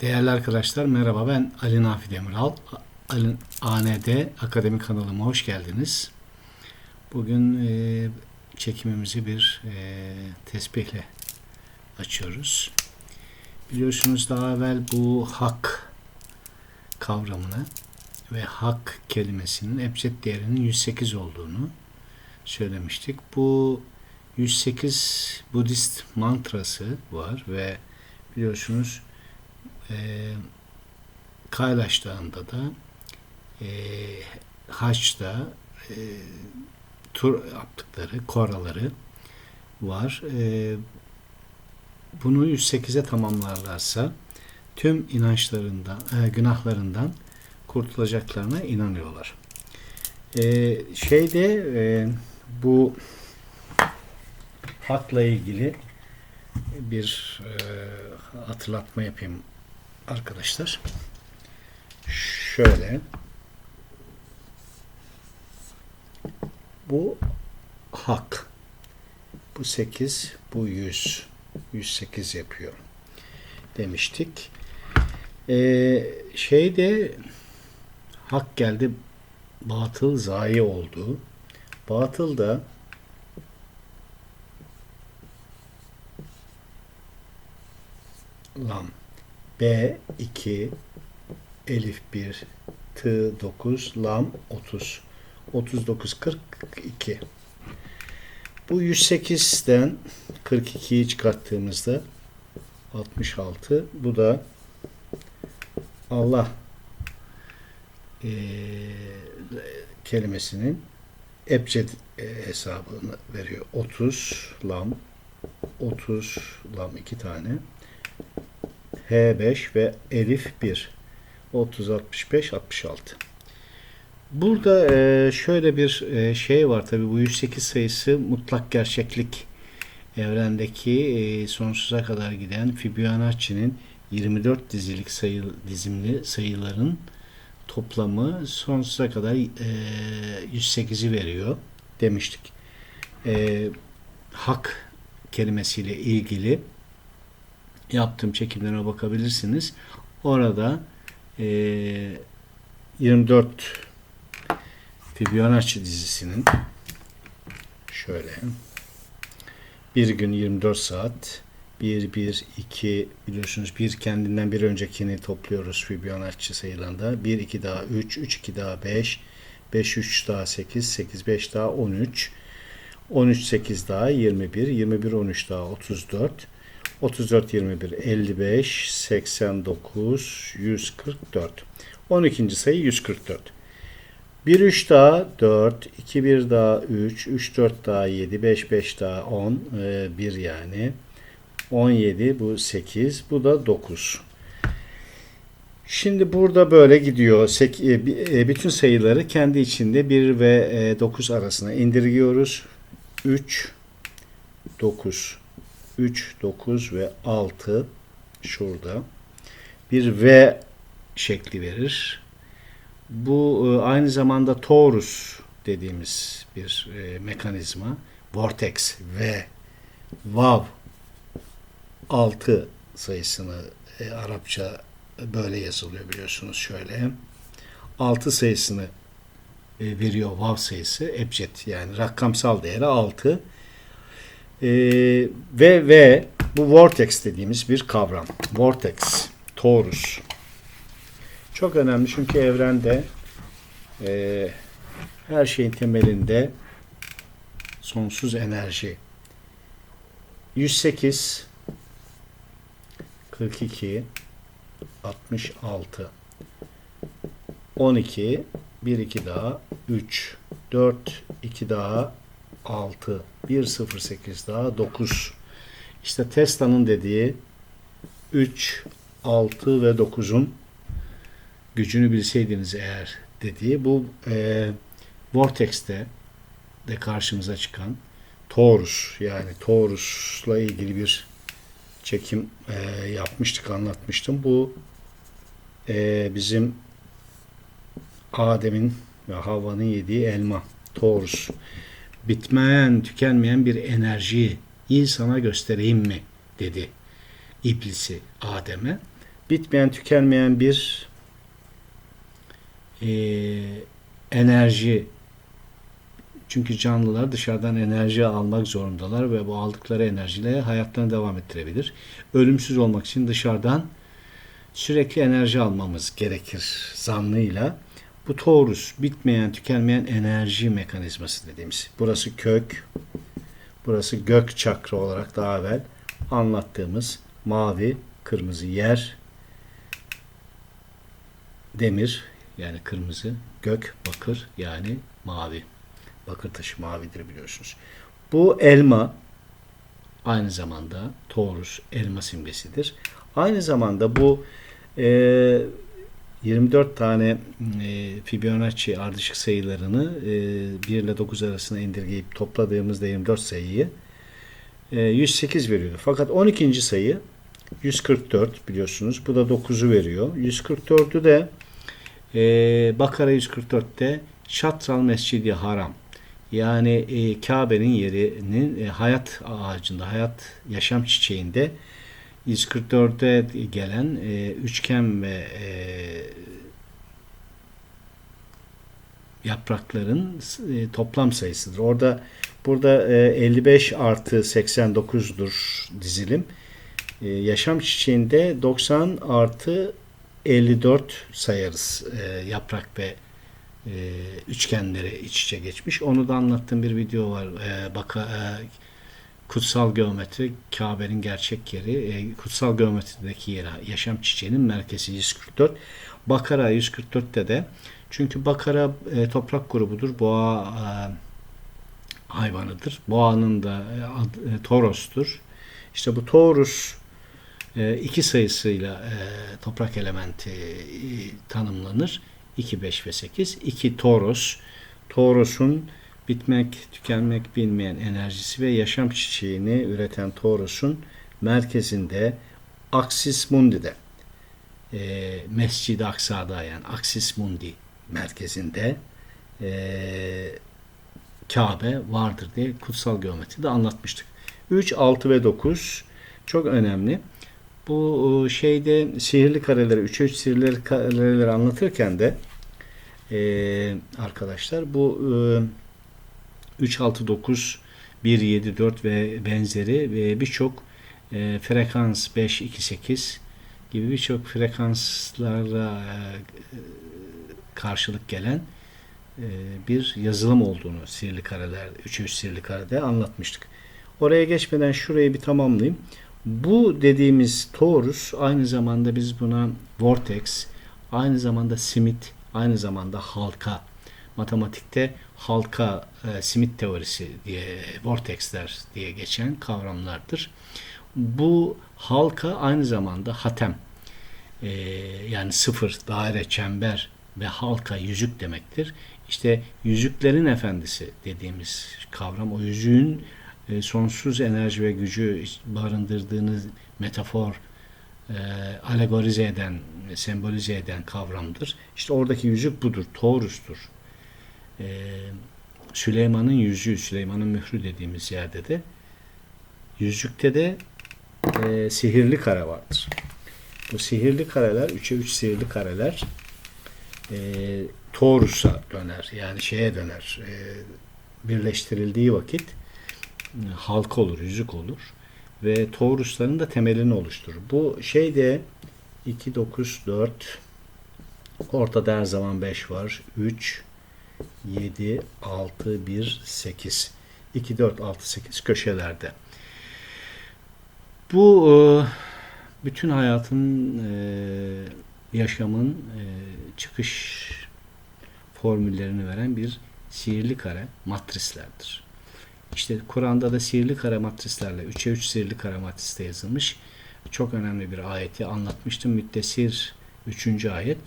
Değerli arkadaşlar merhaba ben Ali Nafi Demiral. Ali, AND Akademi kanalıma hoş geldiniz. Bugün e, çekimimizi bir e, tesbihle açıyoruz. Biliyorsunuz daha evvel bu hak kavramını ve hak kelimesinin ebced değerinin 108 olduğunu söylemiştik. Bu 108 Budist mantrası var ve biliyorsunuz e, Kaylaş Dağı'nda da e, Haç'ta e, tur yaptıkları koraları var. E, bunu 108'e tamamlarlarsa tüm inançlarından, e, günahlarından kurtulacaklarına inanıyorlar. E, şeyde e, bu hakla ilgili bir e, hatırlatma yapayım arkadaşlar. Şöyle bu hak bu 8 bu 100 108 yapıyor demiştik. Ee, şeyde hak geldi batıl zayi oldu. Batıl da lam B2 Elif 1 T 9 Lam 30 39 42 Bu 108'den 42'yi çıkarttığımızda 66 bu da Allah e, kelimesinin ebced hesabını veriyor. 30 lam 30 lam iki tane H5 ve Elif 1. 30, 65, 66. Burada e, şöyle bir e, şey var tabi bu 108 sayısı mutlak gerçeklik evrendeki e, sonsuza kadar giden Fibonacci'nin 24 dizilik sayı, dizimli sayıların toplamı sonsuza kadar e, 108'i veriyor demiştik. Hak kelimesiyle ilgili yaptığım çekimlere bakabilirsiniz. Orada e, 24 Fibonacci dizisinin şöyle bir gün 24 saat 1, 1, 2 biliyorsunuz bir kendinden bir öncekini topluyoruz Fibonacci sayılarında. 1, 2 daha 3, 3, 2 daha 5, 5, 3 daha 8, 8, 5 daha 13, 13, 8 daha 21, 21, 13 daha 34, 34, 21, 55, 89, 144. 12. sayı 144. 1, 3 daha 4, 2, 1 daha 3, 3, 4 daha 7, 5, 5 daha 10, 1 yani. 17, bu 8, bu da 9. Şimdi burada böyle gidiyor. Bütün sayıları kendi içinde 1 ve 9 arasına indirgiyoruz. 3, 9. 3, 9 ve 6 şurada. Bir V şekli verir. Bu e, aynı zamanda torus dediğimiz bir e, mekanizma. Vortex V Vav 6 sayısını e, Arapça böyle yazılıyor biliyorsunuz şöyle. 6 sayısını e, veriyor Vav sayısı ebced yani rakamsal değeri 6. E, ve ve bu vortex dediğimiz bir kavram. Vortex, torus. Çok önemli çünkü evrende e, her şeyin temelinde sonsuz enerji. 108 42 66 12 1 2 daha 3 4 2 daha 6 1 0 8 daha 9 işte Tesla'nın dediği 3 6 ve 9'un gücünü bilseydiniz eğer dediği bu e, Vortex'te de karşımıza çıkan Taurus yani Taurus'la ilgili bir çekim e, yapmıştık anlatmıştım. Bu e, bizim Adem'in ve Havva'nın yediği elma Taurus bitmeyen tükenmeyen bir enerjiyi sana göstereyim mi dedi iblisi Adem'e bitmeyen tükenmeyen bir eee, enerji çünkü canlılar dışarıdan enerji almak zorundalar ve bu aldıkları enerjiyle hayatlarını devam ettirebilir. Ölümsüz olmak için dışarıdan sürekli enerji almamız gerekir zannıyla. Bu torus bitmeyen tükenmeyen enerji mekanizması dediğimiz. Burası kök, burası gök çakra olarak daha evvel anlattığımız mavi, kırmızı yer, demir yani kırmızı, gök, bakır yani mavi. Bakır taşı mavidir biliyorsunuz. Bu elma aynı zamanda Taurus elma simgesidir. Aynı zamanda bu e, 24 tane e, Fibonacci ardışık sayılarını e, 1 ile 9 arasına indirgeyip topladığımızda 24 sayıyı e, 108 veriyordu. Fakat 12. sayı 144 biliyorsunuz. Bu da 9'u veriyor. 144'ü de e, Bakara 144'te Şatral Mescidi Haram yani e, Kabe'nin yerinin e, hayat ağacında, hayat yaşam çiçeğinde 144'e gelen e, üçgen ve e, yaprakların e, toplam sayısıdır. Orada burada e, 55 artı 89'dur dizilim. E, yaşam çiçeğinde 90 artı 54 sayarız e, yaprak ve e, üçgenleri iç içe geçmiş. Onu da anlattığım bir video var. E, baka, e, kutsal geometri Kabe'nin gerçek yeri. E, kutsal geometrideki yeri yaşam çiçeğinin merkezi 144. Bakara 144'te de çünkü Bakara e, toprak grubudur. Boğa e, hayvanıdır. Boğanın da e, e, Toros'tur. İşte bu Taurus e, iki sayısıyla e, toprak elementi e, tanımlanır. 2, 5 ve 8. 2 Toros. Toros'un bitmek, tükenmek bilmeyen enerjisi ve yaşam çiçeğini üreten Toros'un merkezinde Axis Mundi'de e, Mescid-i Aksa'da yani Axis Mundi merkezinde e, Kabe vardır diye kutsal geometride anlatmıştık. 3, 6 ve 9 çok önemli. Bu e, şeyde sihirli kareleri, 3'e 3 sihirli kareleri anlatırken de e, arkadaşlar bu e, 3, 6, 9, 1, 7, 4 ve benzeri ve birçok e, frekans 5, 2, 8 gibi birçok frekanslarla e, karşılık gelen e, bir yazılım olduğunu sihirli kareler, 3'e 3 sihirli karede anlatmıştık. Oraya geçmeden şurayı bir tamamlayayım. Bu dediğimiz torus aynı zamanda biz buna vortex, aynı zamanda simit, aynı zamanda halka. Matematikte halka, e, simit teorisi diye, vortexler diye geçen kavramlardır. Bu halka aynı zamanda hatem, e, yani sıfır, daire, çember ve halka yüzük demektir. İşte yüzüklerin efendisi dediğimiz kavram, o yüzüğün e, sonsuz enerji ve gücü barındırdığını metafor, e, alegorize eden, sembolize eden kavramdır. İşte oradaki yüzük budur, Taurus'tur. E, Süleyman'ın yüzüğü, Süleyman'ın mührü dediğimiz yerde de yüzükte de e, sihirli kare vardır. Bu sihirli kareler, 3'e 3 sihirli kareler e, Taurus'a döner. Yani şeye döner. E, birleştirildiği vakit e, halka olur, yüzük olur ve Taurusların da temelini oluşturur. Bu şeyde 2, 9, 4 ortada her zaman 5 var. 3, 7, 6, 1, 8. 2, 4, 6, 8 köşelerde. Bu e, bütün hayatın, e, yaşamın e, çıkış formüllerini veren bir sihirli kare matrislerdir. İşte Kur'an'da da sihirli kare matrislerle 3'e 3 sihirli kare matriste yazılmış. Çok önemli bir ayeti anlatmıştım. Müddessir 3. ayet.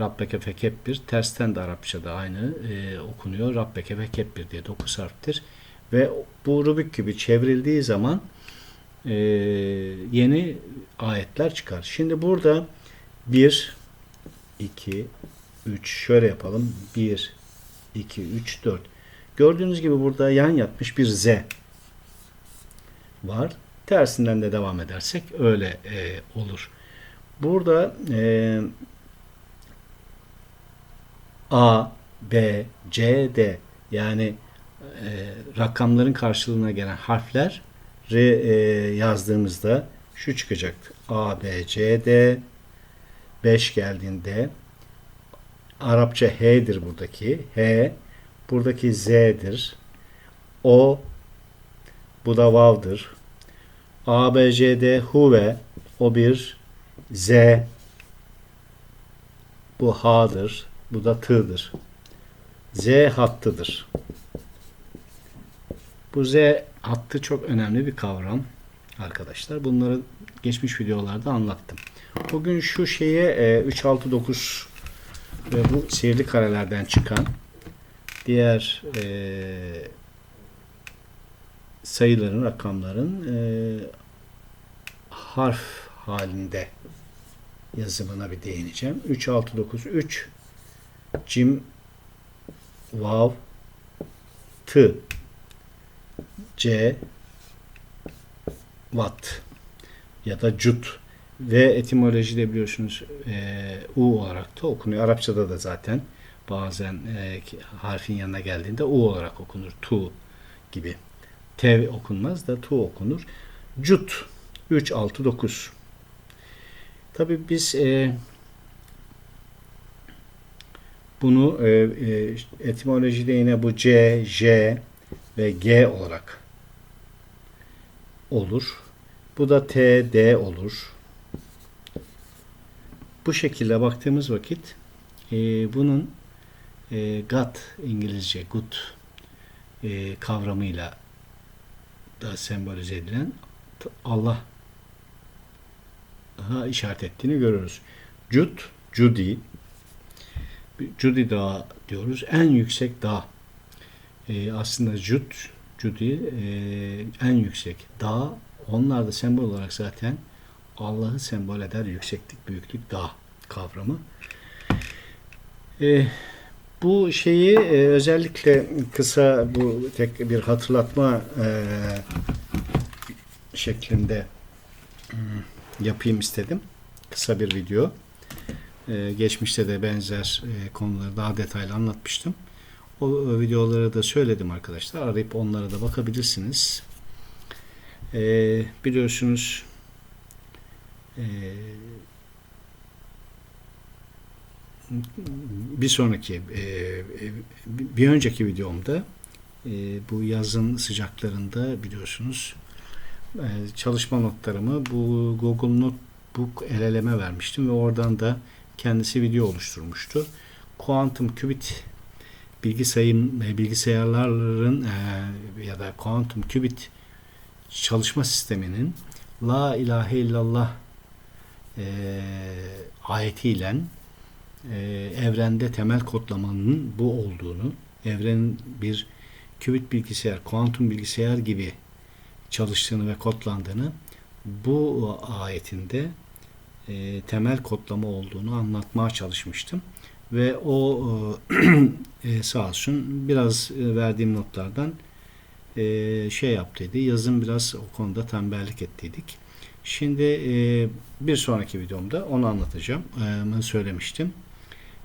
Rabbeke fekebbir. Tersten de Arapçada aynı e, okunuyor. Rabbeke fekebbir diye 9 harftir. Ve bu Rubik gibi çevrildiği zaman e, yeni ayetler çıkar. Şimdi burada 1, 2, 3 şöyle yapalım. 1, 2, 3, 4. Gördüğünüz gibi burada yan yatmış bir Z var. Tersinden de devam edersek öyle e, olur. Burada e, A, B, C, D yani e, rakamların karşılığına gelen harfler e, yazdığımızda şu çıkacaktı. A, B, C, D 5 geldiğinde Arapça H'dir buradaki. H buradaki Z'dir. O bu da Vav'dır. A, B, C, D Huve o bir Z bu H'dır. Bu da T'dır. Z hattıdır. Bu Z hattı çok önemli bir kavram arkadaşlar. Bunları geçmiş videolarda anlattım. Bugün şu şeye e, 3, 6, 9 ve bu sihirli karelerden çıkan diğer e, sayıların, rakamların e, harf halinde yazımına bir değineceğim. 3, 6, 9, 3 Cim Vav T C Watt ya da Cut ve etimolojide biliyorsunuz e, U olarak da okunuyor. Arapçada da zaten bazen e, harfin yanına geldiğinde U olarak okunur. Tu gibi. T okunmaz da Tu okunur. Cut 3, 6, 9 Tabi biz e, bunu e, e, etimolojide yine bu C, J ve G olarak olur. Bu da T, D olur. Bu şekilde baktığımız vakit e, bunun e, God İngilizce good e, kavramıyla da sembolize edilen Allah işaret ettiğini görürüz. Jud, Judy, Judy Dağı diyoruz. En yüksek dağ. E, aslında Jud, Judy e, en yüksek dağ. Onlar da sembol olarak zaten Allah'ı sembol eder yükseklik, büyüklük, dağ kavramı. E, bu şeyi e, özellikle kısa bu tek bir hatırlatma e, şeklinde hmm, yapayım istedim. Kısa bir video. Ee, geçmişte de benzer e, konuları daha detaylı anlatmıştım. O, o videoları da söyledim arkadaşlar. Arayıp onlara da bakabilirsiniz. Biliyorsunuz e, bir sonraki e, e bir önceki videomda e, bu yazın sıcaklarında biliyorsunuz e, çalışma notlarımı bu Google Notebook el eleme vermiştim ve oradan da kendisi video oluşturmuştu. Quantum Qubit bilgisayarın e, bilgisayarların e, ya da Quantum Qubit çalışma sisteminin La ilahe illallah e, ayetiyle e, evrende temel kodlamanın bu olduğunu, evrenin bir qubit bilgisayar, kuantum bilgisayar gibi çalıştığını ve kodlandığını bu ayetinde e, temel kodlama olduğunu anlatmaya çalışmıştım. Ve o e, sağ olsun biraz e, verdiğim notlardan e, şey yaptıydı. Yazın biraz o konuda tembellik ettiydik. Şimdi e, bir sonraki videomda onu anlatacağım. E, söylemiştim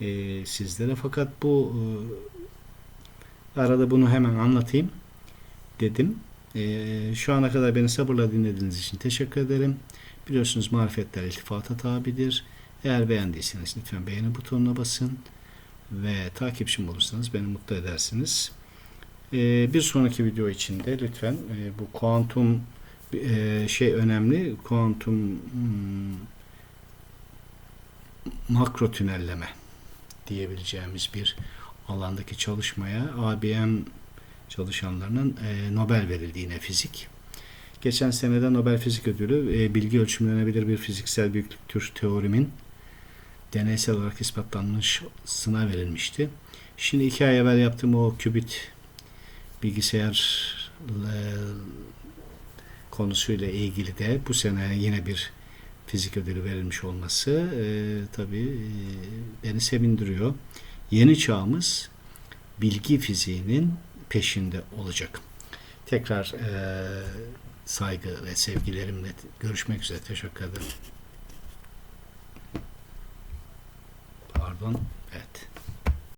e, sizlere. Fakat bu e, arada bunu hemen anlatayım dedim. Ee, şu ana kadar beni sabırla dinlediğiniz için teşekkür ederim. Biliyorsunuz marifetler iltifata tabidir. Eğer beğendiyseniz lütfen beğeni butonuna basın ve takipçim olursanız beni mutlu edersiniz. Ee, bir sonraki video içinde lütfen e, bu kuantum e, şey önemli. Kuantum hmm, makro tünelleme diyebileceğimiz bir alandaki çalışmaya ABM çalışanlarının e, Nobel verildiğine fizik. Geçen senede Nobel Fizik Ödülü e, bilgi ölçümlenebilir bir fiziksel büyüklük teorimin deneysel olarak ispatlanmışsına verilmişti. Şimdi iki ay evvel yaptığım o kübit bilgisayar e, konusuyla ilgili de bu sene yine bir fizik ödülü verilmiş olması e, tabii e, beni sevindiriyor. Yeni çağımız bilgi fiziğinin peşinde olacak. Tekrar e, saygı ve sevgilerimle görüşmek üzere. Teşekkür ederim. Pardon. Evet.